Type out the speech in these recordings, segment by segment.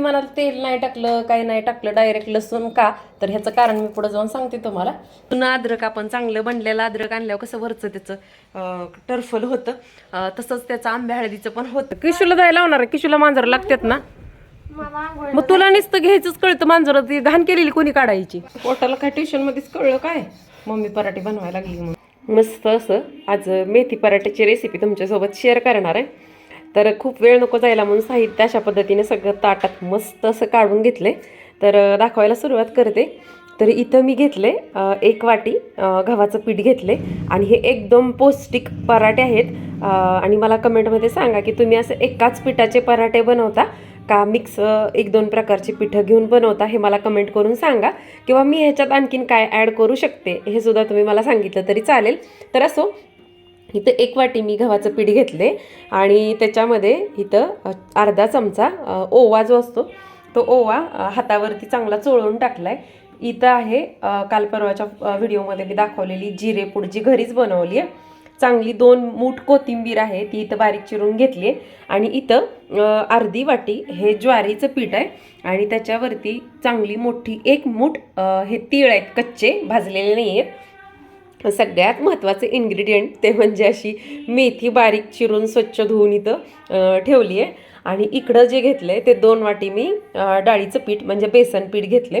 तुम्ही म्हणाल तेल नाही टाकलं काही नाही टाकलं डायरेक्ट लसूण का? तर ह्याचं कारण मी पुढे जाऊन सांगते तुम्हाला. पुन्हा अद्रक आपण चांगलं बनलेलं अद्रक आणल्यावर कसं वरचं त्याचं टरफल होतं. तसंच त्याचं आंब्या हळदीचं पण होतं. किशूला जायला लावणार किशूला मांजर लागतात ना? मग तुला नुसतं घ्यायचंच कळतं मांजर ती घाण केलेली कोणी काढायची. पोटाला काय ट्युशन मध्येच कळलं काय? मम्मी पराठे बनवायला लागली म्हणून. मस्त असं आज मेथी पराठ्याची रेसिपी तुमच्यासोबत शेअर करणार आहे. तर खूप वेळ नको जायला म्हणून साहित्य अशा पद्धतीने सगळं ताटात मस्त असं काढून घेतले तर दाखवायला सुरुवात करते. तर इथं मी घेतले एक वाटी गव्हाचं पीठ घेतले आणि हे एकदम पौष्टिक पराठे आहेत. आणि मला कमेंटमध्ये सांगा की तुम्ही असं एकाच पिठाचे पराठे बनवता का मिक्स एक दोन प्रकारची पिठं घेऊन बनवता हे मला कमेंट करून सांगा. किंवा मी ह्याच्यात आणखीन काय ॲड करू शकते हे सुद्धा तुम्ही मला सांगितलं तरी चालेल. तर असो इथं एक वाटी मी गव्हाचं पीठ घेतले आणि त्याच्यामध्ये इथं अर्धा चमचा ओवा जो असतो तो ओवा हातावरती चांगला चोळून आहे इथं आहे काल परवाच्या व्हिडिओमध्ये मी दाखवलेली जिरेपूड जी घरीच बनवली आहे. चांगली दोन मूठ कोथिंबीर आहे ती इथं बारीक चिरून घेतली आहे. आणि इथं अर्धी वाटी हे ज्वारीचं पीठ आहे. आणि त्याच्यावरती चांगली मोठी एक मूठ हे तीळ आहेत कच्चे भाजलेले नाही आहेत सगळ्यात महत्त्वाचं इन्ग्रेडियंट ते म्हणजे अशी मेथी बारीक चिरून स्वच्छ धुवून इथं ठेवली आहे. आणि इकडं जे घेतलं आहे ते दोन वाटी मी डाळीचं पीठ म्हणजे बेसन पीठ घेतले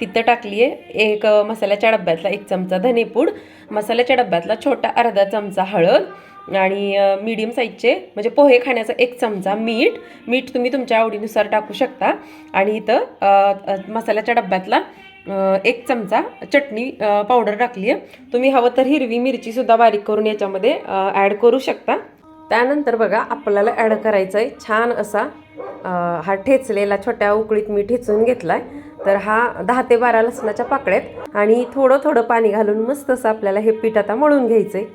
तिथं टाकली आहे एक मसाल्याच्या डब्यातला एक चमचा धनेपूड मसाल्याच्या डब्यातला छोटा अर्धा चमचा हळद आणि मीडियम साईजचे म्हणजे पोहे खाण्याचा एक चमचा मीठ. मीठ तुम्ही तुमच्या आवडीनुसार टाकू शकता. आणि इथं मसाल्याच्या डब्यातला एक चमचा चटणी पावडर टाकली आहे. तुम्ही हवं तर हिरवी मिरचीसुद्धा बारीक करून याच्यामध्ये ॲड करू शकता. त्यानंतर बघा आपल्याला ॲड करायचं आहे छान असा हा ठेचलेला छोट्या उकळीत मी ठेचून घेतला आहे तर हा दहा ते बारा लसणाच्या पाकळ्यात आणि थोडं थोडं पाणी घालून मस्त असं आपल्याला हे पीठ आता मळून घ्यायचं आहे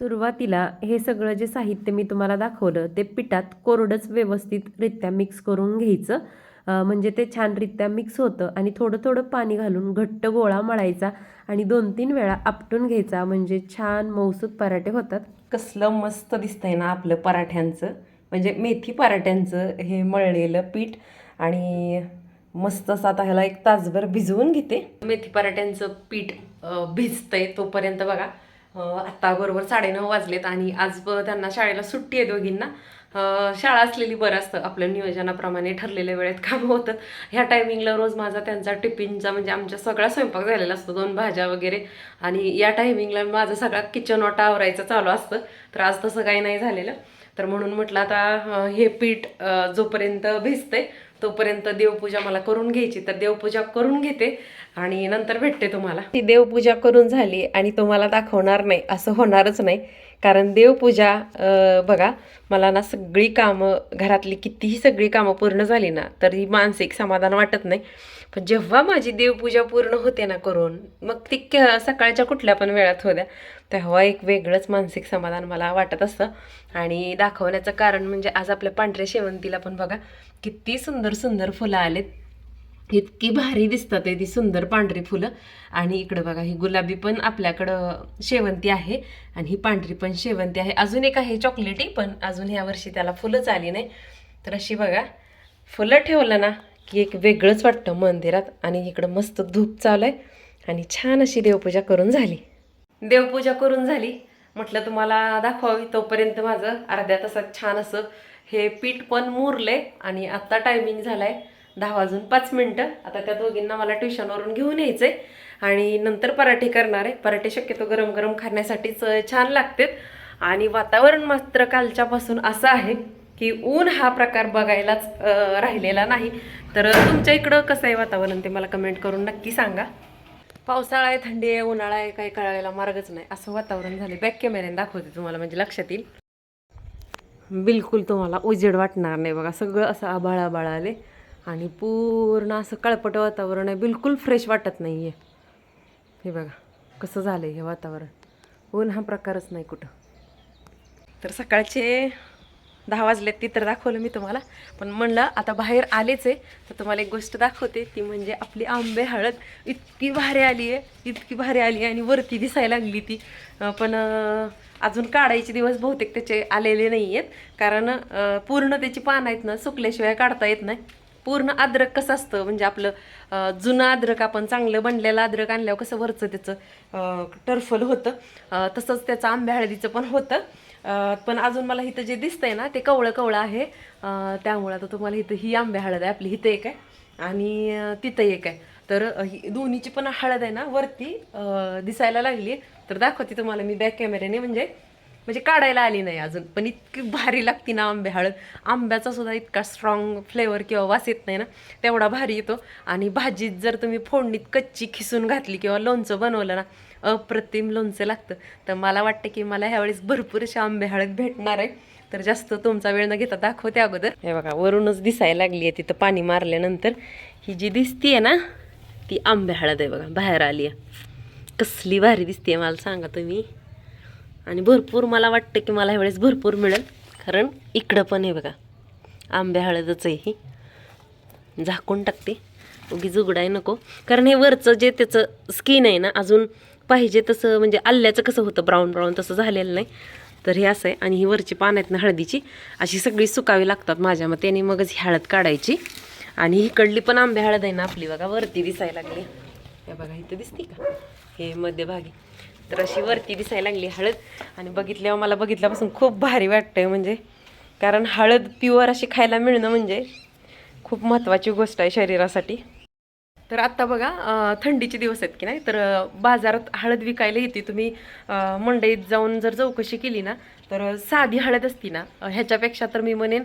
सुरुवातीला हे सगळं जे साहित्य मी तुम्हाला दाखवलं ते पिठात कोरडंच व्यवस्थितरित्या मिक्स करून घ्यायचं. म्हणजे ते छानरित्या मिक्स होतं आणि थोडं थोडं पाणी घालून घट्ट गोळा मळायचा आणि दोन तीन वेळा आपटून घ्यायचा. म्हणजे छान मौसूद पराठे होतात. कसलं मस्त दिसतंय ना आपलं पराठ्यांचं. म्हणजे मेथी पराठ्यांचं हे मळलेलं पीठ आणि मस्त असं आता ह्याला एक तासभर भिजवून घेते. मेथी पराठ्यांचं पीठ भिजतंय तोपर्यंत बघा. अं, आत्ता बरोबर साडेनऊ वाजलेत आणि आज त्यांना शाळेला सुट्टी आहे दोघींना. शाळा असलेली बरं असतं. आपल्या नियोजनाप्रमाणे ठरलेल्या वेळेत काम होतं. ह्या टायमिंगला रोज माझा त्यांचा टिफिनचा म्हणजे आमच्या सगळा स्वयंपाक झालेला असतो. दोन भाज्या वगैरे. आणि या टायमिंगला माझं सगळा किचन वाटा आवरायचं चालू असतं. तर आज तसं काही नाही झालेलं. तर म्हणून म्हटलं आता हे पीठ जोपर्यंत भिजते तोपर्यंत देवपूजा मला करून घ्यायची. तर देवपूजा करून घेते आणि नंतर भेटते तुम्हाला. ती देवपूजा करून झाली आणि तुम्हाला दाखवणार नाही. असं होणारच नाही. कारण देवपूजा बघा मला ना सगळी कामं घरातली कितीही सगळी कामं पूर्ण झाली ना तरी मानसिक समाधान वाटत नाही. पण जेव्हा माझी देवपूजा पूर्ण होते ना करून मग ती क- सकाळच्या कुठल्या पण वेळात होत्या तेव्हा एक वेगळंच मानसिक समाधान मला वाटत असतं. आणि दाखवण्याचं कारण म्हणजे आज आपल्या पांढऱ्या शेवंतीला पण बघा किती सुंदर सुंदर फुलं आलेत. इतकी भारी दिसतात आहे ती सुंदर पांढरी फुलं. आणि इकडं बघा ही गुलाबी पण आपल्याकडं शेवंती आहे आणि ही पांढरी पण शेवंती आहे. अजून एक आहे चॉकलेटी पण अजून ह्या वर्षी त्याला फुलंच आली नाही. तर अशी बघा फुलं ठेवलं ना की एक वेगळंच वाटतं मंदिरात. आणि इकडं मस्त धूप चालू आहे आणि छान अशी देवपूजा करून झाली. देवपूजा करून झाली. म्हटलं तुम्हाला दाखवावी तोपर्यंत माझं अर्ध्या तासात छान असं हे पीठ पण मुरलं आणि आत्ता टायमिंग झाला आहे दहा वाजून पाच मिनटं. आता त्या दोघींना मला ट्युशनवरून घेऊन यायचं आहे आणि नंतर पराठे करणार आहे. पराठे शक्यतो गरम गरम खाण्यासाठीच छान लागतात. आणि वातावरण मात्र कालच्यापासून असं आहे की ऊन हा प्रकार बघायलाच राहिलेला नाही. तर तुमच्या इकडं कसं आहे वातावरण ते मला कमेंट करून नक्की सांगा. पावसाळा आहे थंडी आहे उन्हाळा आहे काही कळायला मार्गच नाही. असं वातावरण झाले बॅक कॅमेऱ्याने दाखवते तुम्हाला म्हणजे लक्षात येईल. बिलकुल तुम्हाला उजेड वाटणार नाही बघा. सगळं असं आबाळ आबाळ आले आणि पूर्ण असं कळपट वातावरण आहे. बिलकुल फ्रेश वाटत नाही आहे हे बघा कसं झालं आहे हे वातावरण. ऊन हा प्रकारच नाही कुठं. तर सकाळचे दहा वाजले ती तर दाखवलं मी तुम्हाला. पण म्हणलं आता बाहेर आलेच आहे. तर तुम्हाला एक गोष्ट दाखवते ती म्हणजे आपली आंबे हळद इतकी भारी आली आहे इतकी भारी आली आहे आणि वरती दिसायला लागली ती. पण अजून काढायचे दिवस बहुतेक त्याचे आलेले नाही आहेत कारण पूर्ण त्याची पानं आहेत ना सुकल्याशिवाय काढता येत नाही. पूर्ण अद्रक कसं असतं? म्हणजे आपलं जुनं अद्रक आपण चांगलं बनलेलं अद्रक आणल्यावर कसं वरचं त्याचं टर्फल होतं. तसंच त्याचं आंब्या हळदीचं पण होतं. पण अजून मला इथं जे दिसतंय ना ते कवळं कवळं आहे त्यामुळे आता तुम्हाला इथं ही आंब्या हळद आहे. आपली इथं एक आहे. आणि तिथं एक आहे. तर ही दोन्हीची पण हळद आहे ना वरती दिसायला लागली तर दाखवते तुम्हाला मी बॅक कॅमेऱ्याने म्हणजे म्हणजे काढायला आली नाही अजून. पण इतकी भारी लागती ना आंबे हळद. आंब्याचा सुद्धा इतका स्ट्रॉंग फ्लेवर किंवा वास येत नाही ना तेवढा भारी येतो. आणि भाजीत जर तुम्ही फोडणीत कच्ची खिसून घातली किंवा लोणचं बनवलं ना अप्रतिम लोणचं लागतं. तर मला वाटतं की मला ह्यावेळेस भरपूर अशी आंबे हळद भेटणार आहे. तर जास्त तुमचा वेळ न घेता दाखवते अगोदर. हे बघा वरूनच दिसायला लागली आहे तिथं पाणी मारल्यानंतर. ही जी दिसतीये ना ती आंबे हळद आहे बघा बाहेर आली आहे कसली भारी दिसते मला सांगा तुम्ही. आणि भरपूर मला वाटतं की मला ह्यावेळेस भरपूर मिळेल. कारण इकडं पण आहे बघा आंबे हळदच आहे ही. झाकून टाकते. उगीच उघडाय नको. कारण हे वरचं जे त्याचं स्किन आहे ना अजून पाहिजे तसं म्हणजे आल्याचं कसं होतं ब्राऊन ब्राऊन तसं झालेलं नाही. तर हे असं आहे. आणि ही वरची पान आहेत ना हळदीची. अशी सगळी सुकावी लागतात माझ्या मते. आणि मगच ही हळद काढायची. आणि इकडली पण आंबे हळद आहे ना आपली. बघा वरती दिसायला लागली. हे बघा इथं दिसते का? हे मध्यभागी. तर अशी वरती दिसायला लागली हळद. आणि बघितल्यावर मला बघितल्यापासून खूप भारी वाटतंय म्हणजे. कारण हळद प्युअर अशी खायला मिळणं म्हणजे खूप महत्त्वाची गोष्ट आहे शरीरासाठी. तर आत्ता बघा थंडीचे दिवस आहेत की नाही? तर बाजारात हळद विकायला येते तुम्ही मंडईत जाऊन जर चौकशी केली ना तर साधी हळद असती ना ह्याच्यापेक्षा तर मी म्हणेन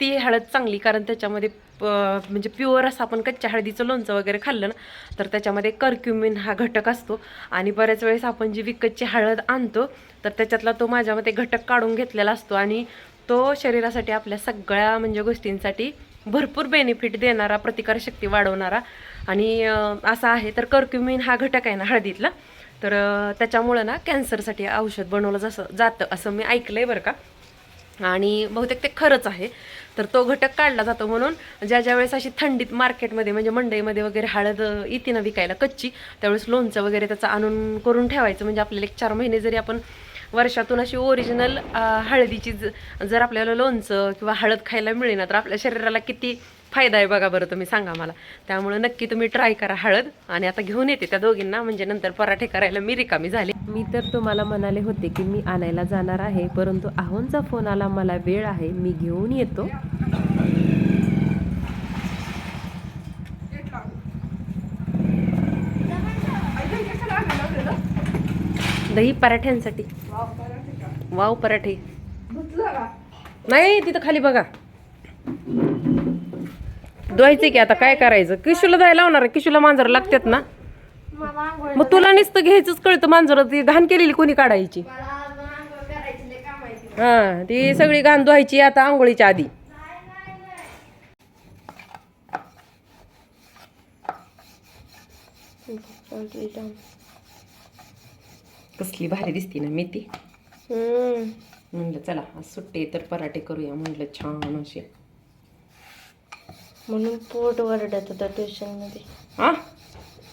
ती हळद चांगली कारण त्याच्यामध्ये प- म्हणजे प्युअर असं आपण कच्च्या हळदीचं लोणचं वगैरे खाल्लं ना तर त्याच्यामध्ये कर्क्युमिन हा घटक असतो. आणि बऱ्याच वेळेस आपण जी विकतची हळद आणतो तर त्याच्यातला तो माझ्यामध्ये घटक काढून घेतलेला असतो. आणि तो शरीरासाठी आपल्या सगळ्या म्हणजे गोष्टींसाठी भरपूर बेनिफिट देणारा प्रतिकारशक्ती वाढवणारा. आणि असा आहे. तर कर्क्युमिन हा घटक आहे ना हळदीतला. तर त्याच्यामुळं ना कॅन्सरसाठी औषध बनवलं जसं जातं असं मी ऐकलं आहे बरं का. आणि बहुतेक ते खरंच आहे. तर तो घटक काढला जातो म्हणून ज्या ज्या वेळेस अशी थंडीत मार्केटमध्ये म्हणजे मंडईमध्ये वगैरे हळद येते ना विकायला कच्ची त्यावेळेस लोणचं वगैरे त्याचं आणून करून ठेवायचं. म्हणजे आपल्याला एक चार महिने जरी आपण वर्षातून अशी ओरिजिनल हळदीची ज- जर आपल्याला लोणचं किंवा हळद खायला मिळेना तर आपल्या शरीराला किती फायदा आहे बघा बरं तुम्ही सांगा मला. त्यामुळे नक्की तुम्ही ट्राय करा हळद आणि आता घेऊन येते त्या दोघींना म्हणजे नंतर पराठे करायला मी रिकामी झाले. मी तर तुम्हाला म्हणाले होते की मी आणायला जाणार आहे परंतु आहोंचा फोन आला मला वेळ आहे मी घेऊन येतो. दही पराठ्यांसाठी. वाव पराठे. नाही तिथं खाली बघा. धुवायचे की आता काय करायचं? किशूला जायला लावणार किशूला मांजर लागतात ना. मग तुला नुसतं घ्यायचंच कळतं मांजर ती घाण केलेली कोणी काढायची. हा ती सगळी घाण धुवायची आता आंघोळीच्या आधी. कसली भारी दिसती ना मेथी. म्हणलं चला आज सुट्टी तर पराठे करूया म्हणलं छान असे म्हणून पोट वरडत होतं ट्युशनमध्ये हा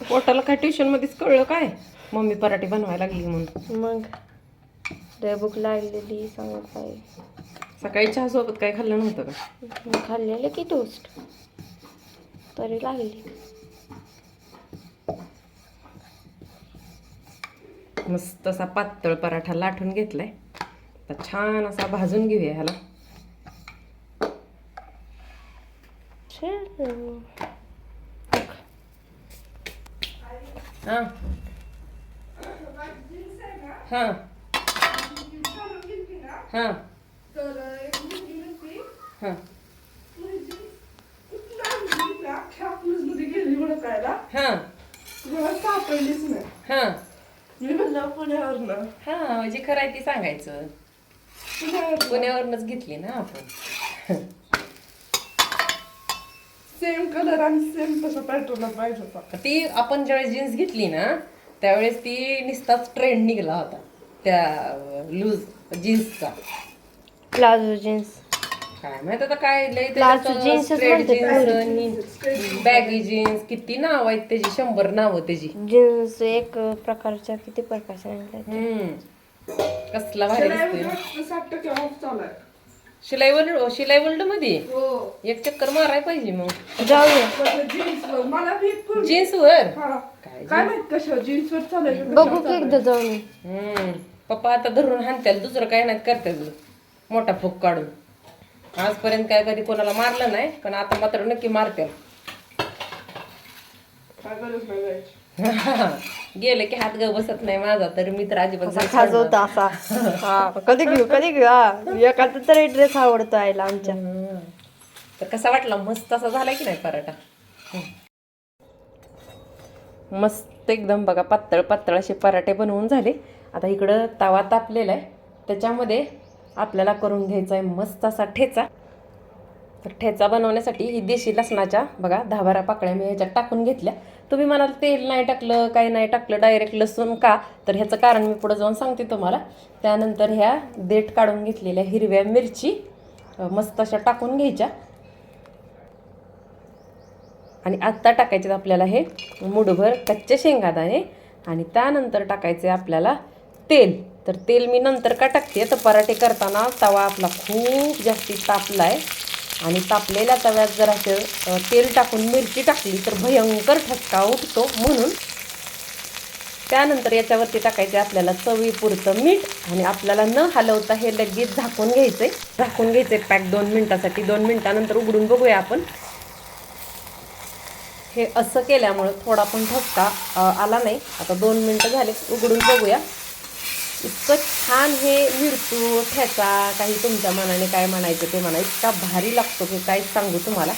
पोटाला काय ट्युशन मध्येच कळलं काय? मम्मी पराठे बनवायला लागली म्हणून. मग लय भूक लागलेली सांगत काय सकाळी चहा सोबत काय खाल्लं नव्हतं का? मी खाल्लेलं की टोस्ट तरी लागली. मस्त असा पातळ पराठा लाटून घेतलाय. आता छान असा भाजून घेऊया ह्याला. छे. हा हा हा हा हा हा हा म्हणजे खरं आहे ती सांगायचं पुण्यावरूनच घेतली ना आपण सेम कलर आणि सेम तसा पॅटर्न पाहिजे होता. ती आपण ज्यावेळेस जीन्स घेतली ना त्यावेळेस ती निस्ताच ट्रेंड निघाला होता. त्या लूज जीन्सचा प्लाझो जीन्स काय माहीत आता काय लय च जीन्स बॅगी जीन्स किती नाव आहेत त्याची शंभर नाव त्याची. जीन्स एक प्रकारच्या किती प्रकारच्या हम्म. कसला भारी दिसतोय. साठ टक्के ऑफ चालू आहे. शिलाई वर्ल्ड शिलाई वर्ल्डमध्ये? हो. एक चक्कर मारायला पाहिजे मग. जाऊया जीन्सवर मला जीन्स वर? हा. काय काय माहीत कशा जीन्सवर चालायचं बघू की एकदा जाऊन. हम्म. पप्पा आता धरून हाणत्याल दुसरं काय नाही करतात मोठा फूक काढून. आजपर्यंत काय कधी कोणाला मारलं नाही पण आता मात्र नक्की मारत्याल काय गरज नाही जायची. गेले की हात ग बसत नाही माझा तर मी तर अजिबात खाजवता असा. हा कधी घेऊ कधी घेऊ? हा एखादा तरी ड्रेस आवडतो आईला आमच्या. तर कसा वाटला? मस्त असा झाला की नाही पराठा. मस्त एकदम बघा पातळ पातळ असे पराठे बनवून झाले. आता इकडं तवा तापलेला आहे. त्याच्यामध्ये आपल्याला करून घ्यायचा आहे मस्त असा ठेचा. तर ठेचा बनवण्यासाठी ही देशी लसणाच्या बघा दहा बारा पाकळ्या मी ह्याच्यात टाकून घेतल्या. तुम्ही म्हणाल तेल नाही टाकलं काही नाही टाकलं डायरेक्ट लसूण का? तर ह्याचं कारण मी पुढं जाऊन सांगते तुम्हाला. त्यानंतर ह्या देठ काढून घेतलेल्या हिरव्या मिरची मस्त अशा टाकून घ्यायच्या. आणि आत्ता टाकायचे आपल्याला हे मुठभर कच्चे शेंगादाणे. आणि त्यानंतर टाकायचे आपल्याला तेल. तर तेल मी नंतर का टाकते? तर पराठे करताना तवा आपला खूप जास्ती तापला आहे आणि तापलेल्या तव्यात जर असं तेल टाकून मिरची टाकली तर भयंकर ठसका उठतो म्हणून त्यानंतर याच्यावरती टाकायचे आपल्याला चवीपुरतं मीठ आणि आपल्याला न हलवता हे लगेच झाकून घ्यायचे. झाकून घ्यायचे पॅक दोन मिनटासाठी. दोन मिनटानंतर उघडून बघूया आपण. हे असं केल्यामुळं थोडा पण ठसका आला नाही. आता दोन मिनटं झाले. उघडून बघूया. इतकं छान हे मिरतू ठेचा काही तुमच्या मनाने काय म्हणायचं ते म्हणा इतका भारी लागतो की काय सांगू तुम्हाला.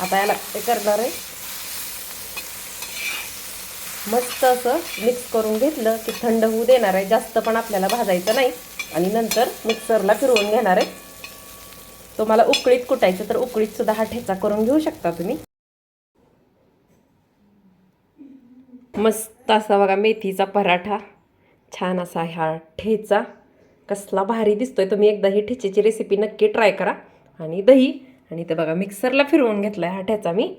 आता याला ते करणार आहे. मस्त असं मिक्स करून घेतलं की थंड होऊ देणार आहे. जास्त पण आपल्याला भाजायचं नाही. आणि नंतर मिक्सरला फिरवून घेणार आहे. तुम्हाला उकळीत कुटायचं तर उकळीत सुद्धा हा ठेचा करून घेऊ शकता तुम्ही. मस्त असा बघा मेथीचा पराठा. छान असा ह्या ठेचा. कसला भारी दिसतोय तुम्ही एकदा ही ठेचेची रेसिपी नक्की ट्राय करा. आणि दही आणि ते बघा मिक्सरला फिरवून घेतलाय हा ठेचा मी.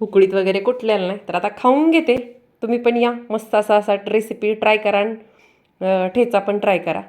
उकळीत वगैरे कुठलेला नाही. तर आता खाऊन घेते. तुम्ही पण या. मस्त असा असा रेसिपी ट्राय करा ठेचा पण ट्राय करा.